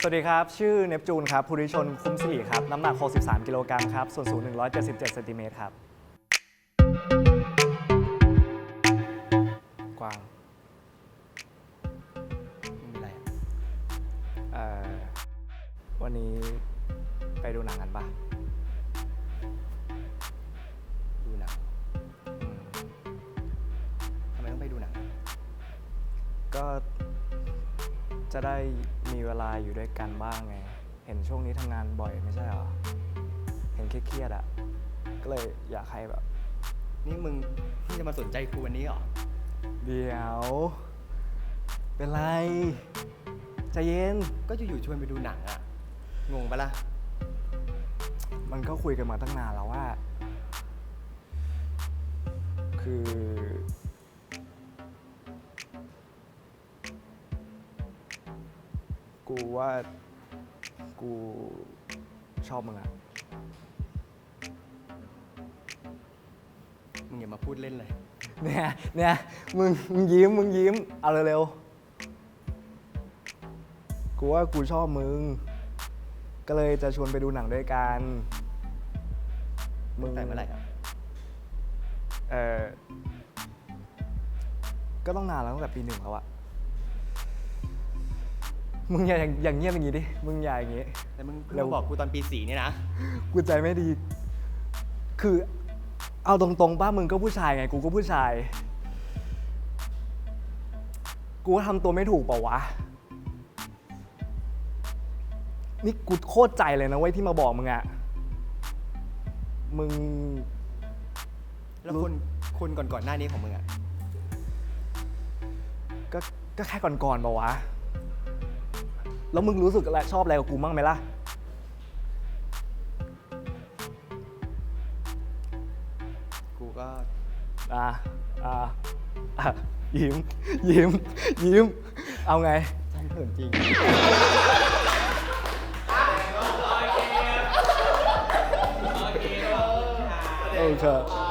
สวัสดีครับ ชื่อเนปจูนครับภูริชนคุ้มศรีครับ น้ำหนัก 63 กิโลกรัมครับ ส่วนสูง 177เซนติเมตรครับ กว้างไม่มีอะไรอะเอ่อวันนี้ไปดูหนังกันปะดูหนังอืมทำไมต้องไปดูหนัง ก็ จะได้มีเวลาอยู่ด้วยกันบ้างไง เห็นช่วงนี้ทำงานบ่อยไม่ใช่เหรอ เห็นเครียดๆอะก็เลยอยากให้แบบ นี่มึงเพิ่งจะมาสนใจกูวันนี้เหรอ เดี๋ยว เป็นไรใจเย็น ก็อยู่ๆชวนไปดูหนังอะงงปะล่ะ มันก็คุยกันมาตั้งนานแล้วว่า คือ กูว่ากูชอบมึงอะมึงอย่ามาพูดเล่นเลย เนี่ย เนี่ย มึง มึงยิ้ม มึงยิ้ม เอาเร็วๆ กูว่ากูชอบมึง ก็เลยจะชวนไปดูหนังด้วยกัน มึงแต่เมื่อไหร่อะเออก็ต้องนานแล้วตั้งแต่ปีหนึ่งแล้วอะ มึงอย่าอย่างอย่างเงียบอย่างงี้ดิ มึงอย่าอย่างงี้ แต่มึงเพิ่งเร็วมาบอกกูตอนปีสี่เนี่ยนะ กูใจไม่ดี คือ เอาตรงๆป้ามึงก็ผู้ชายไง กูก็ผู้ชาย กูทำตัวไม่ถูกเปล่าวะ นี่กูโคตรใจเลยนะเว้ยที่มาบอกมึงอะมึง แล้วรู้คนคนก่อนๆหน้านี้ของมึงอะก็ก็แค่ก่อนๆเปล่าวะ แล้วมึงรู้สึกอะไรชอบอะไรกับกูมั่งไหมล่ะ กูก็อ่าอ่าอะยิ้ม ยิ้ม ยิ้ม เอาไง ฉันเขินจริงโอเค